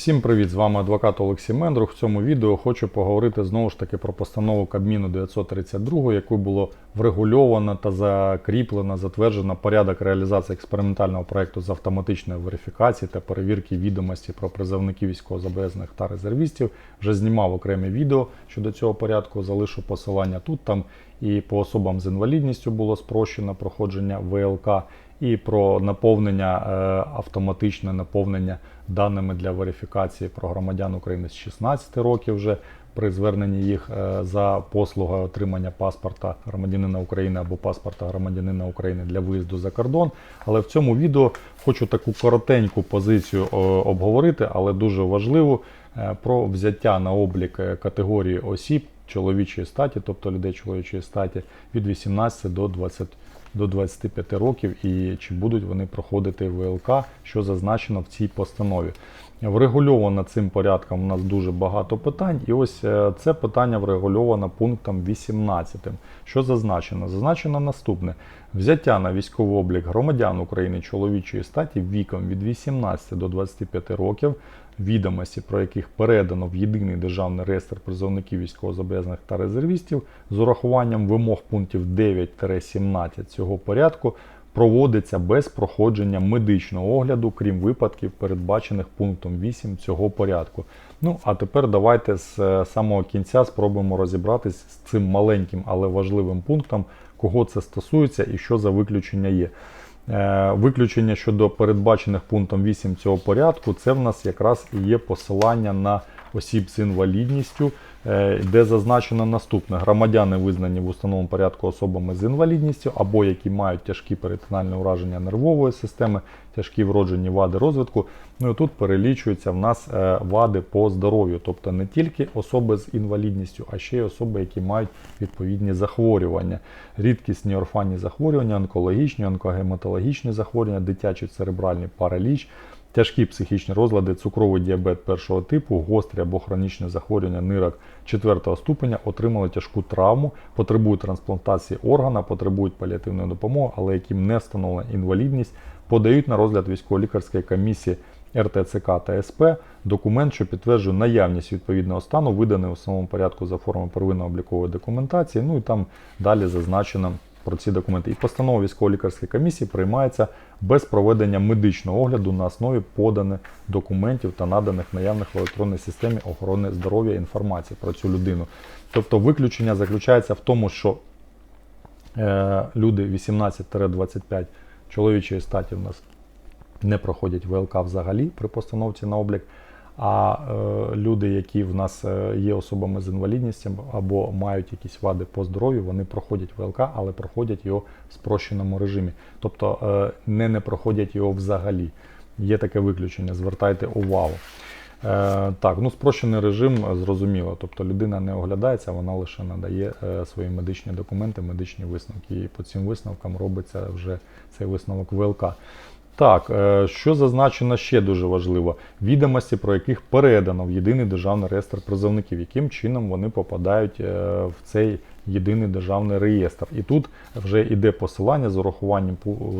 Всім привіт! З вами адвокат Олексій Мендрух. В цьому відео хочу поговорити знову ж таки про постанову Кабміну 932, якою було врегульовано та закріплено, затверджено порядок реалізації експериментального проекту з автоматичної верифікації та перевірки відомості про призовників військовозобов'язаних та резервістів. Вже знімав окреме відео щодо цього порядку. Залишу посилання тут. Там і по особам з інвалідністю було спрощено проходження ВЛК і про наповнення е, автоматичне наповнення даними для верифікації про громадян України з 16 років вже при зверненні їх е, за послугою отримання паспорта громадянина України або паспорта громадянина України для виїзду за кордон. Але в цьому відео хочу таку коротеньку позицію обговорити, але дуже важливу е, про взяття на облік категорії осіб чоловічої статі, тобто людей чоловічої статі від 18 до 20 до 25 років і чи будуть вони проходити ВЛК, що зазначено в цій постанові. Врегульовано цим порядком у нас дуже багато питань, і ось е, це питання врегульовано пунктом 18. Що зазначено? Зазначено наступне: взяття на військовий облік громадян України чоловічої статі віком від 18 до 25 років, відомості про яких передано в єдиний державний реєстр призовників військовозобов'язаних та резервістів з урахуванням вимог пунктів 9-17 цього порядку проводиться без проходження медичного огляду, крім випадків, передбачених пунктом 8 цього порядку. Ну, а тепер давайте з е, самого кінця спробуємо розібратись з цим маленьким, але важливим пунктом, кого це стосується і що за виключення є. Е, Виключення щодо передбачених пунктом 8 цього порядку, це в нас якраз і є посилання на осіб з інвалідністю, де зазначено наступне: громадяни визнані в установленому порядку особами з інвалідністю або які мають тяжкі перитональні ураження нервової системи, тяжкі вроджені вади розвитку. Ну і тут перелічуються в нас е, вади по здоров'ю, тобто не тільки особи з інвалідністю, а ще й особи, які мають відповідні захворювання, рідкісні орфанні захворювання, онкологічні, онкогематологічні захворювання, дитячий церебральний параліч. Тяжкі психічні розлади, цукровий діабет першого типу, гострі або хронічні захворювання нирок 4 ступеня отримали тяжку травму, потребують трансплантації органа, потребують паліативної допомоги, але яким не встановлена інвалідність, подають на розгляд військово-лікарської комісії РТЦК та СП документ, що підтверджує наявність відповідного стану, виданий в основному порядку за формою первинної облікової документації. Ну і там далі зазначено про ці документи. І постанова військово-лікарської комісії приймається без проведення медичного огляду на основі поданих документів та наданих наявних в електронній системі охорони здоров'я інформації про цю людину. Тобто виключення заключається в тому, що е, люди 18-25 чоловічої статі в нас не проходять ВЛК взагалі при постановці на облік. А е, люди, які в нас е, є особами з інвалідністю або мають якісь вади по здоров'ю, вони проходять ВЛК, але проходять його в спрощеному режимі. Тобто е, не, не проходять його взагалі. Є таке виключення, звертайте увагу. Е, так, ну спрощений режим е, зрозуміло. Тобто людина не оглядається, вона лише надає е, свої медичні документи, медичні висновки. І по цим висновкам робиться вже цей висновок ВЛК. Так, е, що зазначено ще дуже важливо: відомості, про яких передано в єдиний державний реєстр призовників, яким чином вони попадають е, в цей єдиний державний реєстр. І тут вже йде посилання з урахуванням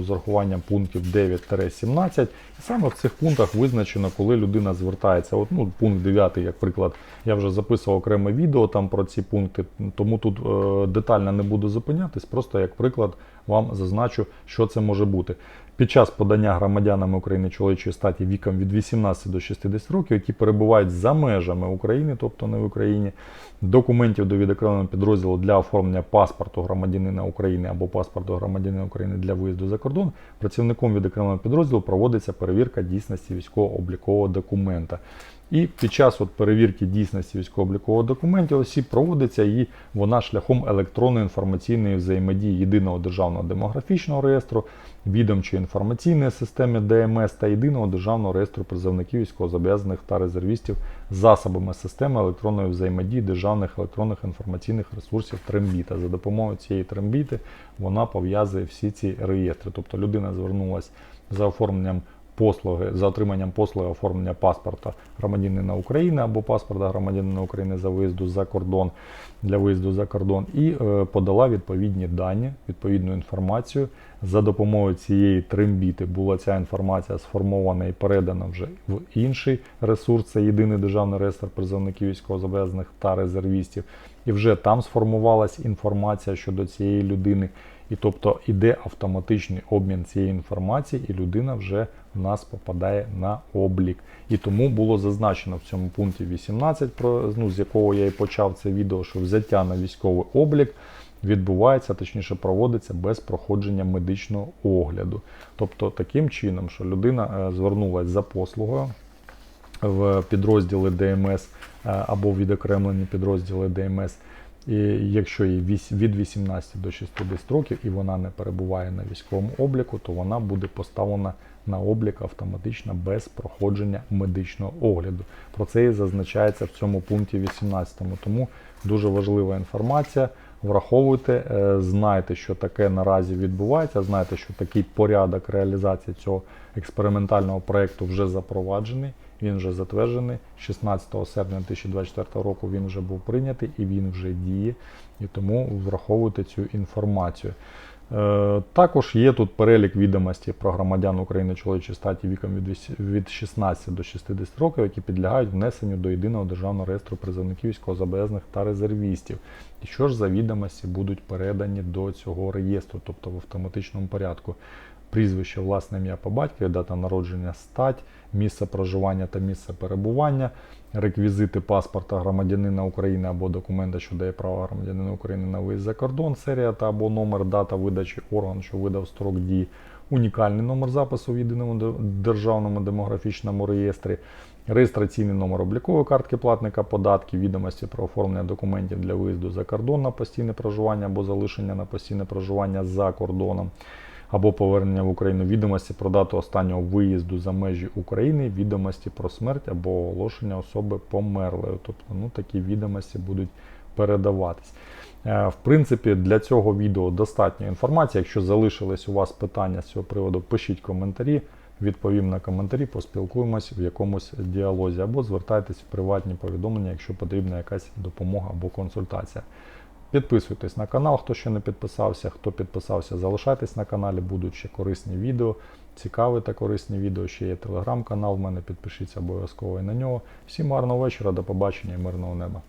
з урахуванням пунктів 9-17. І саме в цих пунктах визначено, коли людина звертається. От, ну, пункт 9, як приклад, я вже записував окреме відео там про ці пункти, тому тут е, детально не буду зупинятись, просто як приклад вам зазначу, що це може бути. Під час подання громадянами України чоловічої статі віком від 18 до 60 років, які перебувають за межами України, тобто не в Україні, документів до відокремленого підрозділу для оформлення паспорту громадянина України або паспорту громадянина України для виїзду за кордон, працівником відокремленого підрозділу проводиться перевірка дійсності військово-облікового документа. І під час от перевірки дійсності військово-облікового документів осіб проводиться і вона шляхом електронної інформаційної взаємодії єдиного державного демографічного реєстру, відомчої інформаційної системи ДМС та єдиного державного реєстру призовників військовозобов'язаних та резервістів засобами системи електронної взаємодії державних електронних інформаційних ресурсів Трембіта. За допомогою цієї трембіти вона пов'язує всі ці реєстри. Тобто людина звернулася за оформленням послуги за отриманням послуги оформлення паспорта громадянина України або паспорта громадянина України за виїзду за кордон для виїзду за кордон, і е, подала відповідні дані, відповідну інформацію. За допомогою цієї трембіти була ця інформація сформована і передана вже в інший ресурс. Це єдиний державний реєстр призовників військовозобов'язаних та резервістів. І вже там сформувалась інформація щодо цієї людини. І тобто іде автоматичний обмін цієї інформації, і людина вже в нас попадає на облік. І тому було зазначено в цьому пункті 18, про, ну, з якого я і почав це відео, що взяття на військовий облік відбувається, точніше проводиться без проходження медичного огляду. Тобто таким чином, що людина е, звернулася за послугою в підрозділи ДМС е, або відокремлені підрозділи ДМС. І якщо їй від 18 до 60 років і вона не перебуває на військовому обліку, то вона буде поставлена на облік автоматично без проходження медичного огляду. Про це і зазначається в цьому пункті 18. Тому дуже важлива інформація. Враховуйте, е, знайте, що таке наразі відбувається. Знайте, що такий порядок реалізації цього експериментального проєкту вже запроваджений. Він вже затверджений 16 серпня 2024 року. Він вже був прийнятий і він вже діє. І тому враховуйте цю інформацію. Е, Також є тут перелік відомостей про громадян України чоловічої статі віком від 16 до 60 років, які підлягають внесенню до єдиного державного реєстру призовників військовозобов'язаних та резервістів. І що ж за відомості будуть передані до цього реєстру, тобто в автоматичному порядку. Прізвище, власне ім'я по батькові, дата народження, стать, місце проживання та місце перебування, реквізити паспорта громадянина України або документа, що дає право громадянина України на виїзд за кордон, серія та або номер, дата видачі орган, що видав строк дії, унікальний номер запису в єдиному державному демографічному реєстрі, реєстраційний номер облікової картки платника податків, відомості про оформлення документів для виїзду за кордон на постійне проживання або залишення на постійне проживання за кордоном або повернення в Україну відомості про дату останнього виїзду за межі України, відомості про смерть або оголошення особи померлою. Тобто ну, такі відомості будуть передаватись. Е, В принципі, для цього відео достатньо інформації. Якщо залишились у вас питання з цього приводу, пишіть коментарі, відповім на коментарі, поспілкуємось в якомусь діалозі, або звертайтесь в приватні повідомлення, якщо потрібна якась допомога або консультація. Підписуйтесь на канал, хто ще не підписався. Хто підписався, залишайтесь на каналі, будуть ще корисні відео, цікаві та корисні відео. Ще є телеграм-канал в мене, підпишіться обов'язково і на нього. Всім гарного вечора, до побачення і мирного неба.